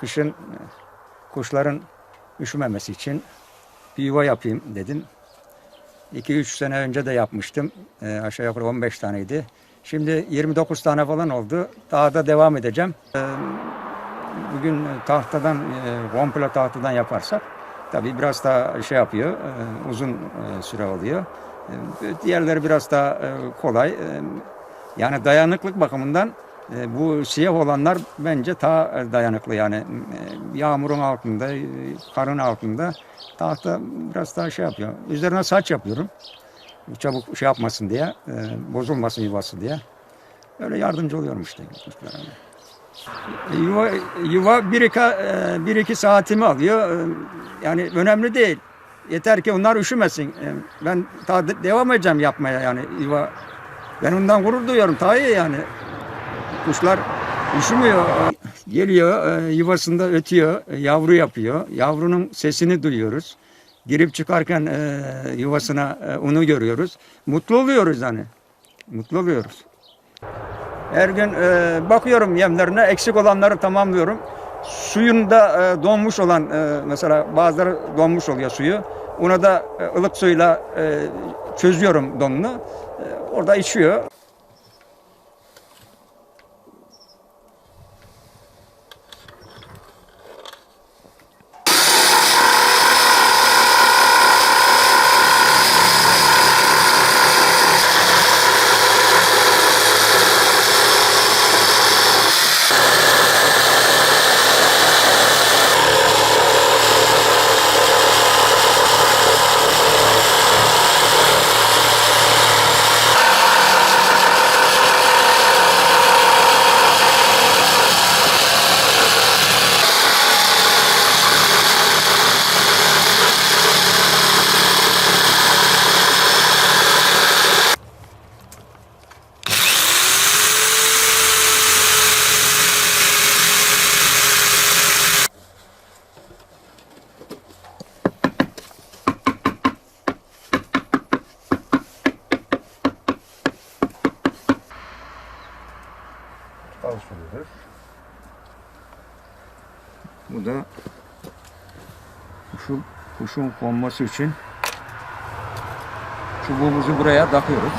Kışın e, kuşların üşümemesi için bir yuva yapayım dedim. 2-3 sene önce de yapmıştım. E, aşağı yukarı 15 taneydi. Şimdi 29 tane falan oldu. Daha da devam edeceğim. E, bugün tahtadan, e, komple tahtadan yaparsak tabii biraz daha şey yapıyor, e, uzun e, süre oluyor. E, diğerleri biraz daha e, kolay. E, yani dayanıklık bakımından bu siyah olanlar bence daha dayanıklı yani E, yağmurun altında, e, karın altında tahta biraz daha şey yapıyor. Üzerine saç yapıyorum. Çabuk şey yapmasın diye, e, bozulmasın yuvası diye. Öyle yardımcı oluyorum işte. E, Yuva, yuva bir iki, e, bir iki saatimi alıyor. E, Yani önemli değil. Yeter ki onlar üşümesin. E, Ben daha de- devam edeceğim yapmaya yani yuva. Ben ondan gurur duyuyorum. Ta iyi yani. Kuşlar üşümüyor. Geliyor e, yuvasında ötüyor, e, yavru yapıyor. Yavrunun sesini duyuyoruz. Girip çıkarken e, yuvasına e, onu görüyoruz. Mutlu oluyoruz yani. Mutlu oluyoruz. Her gün e, bakıyorum yemlerine eksik olanları tamamlıyorum. Suyunda e, donmuş olan e, mesela bazıları donmuş oluyor suyu. Ona da e, ılık suyla e, çözüyorum donunu. E, orada içiyor. Çalıştırıyoruz. Bu da kuşun, kuşun konması için çubuğumuzu buraya takıyoruz.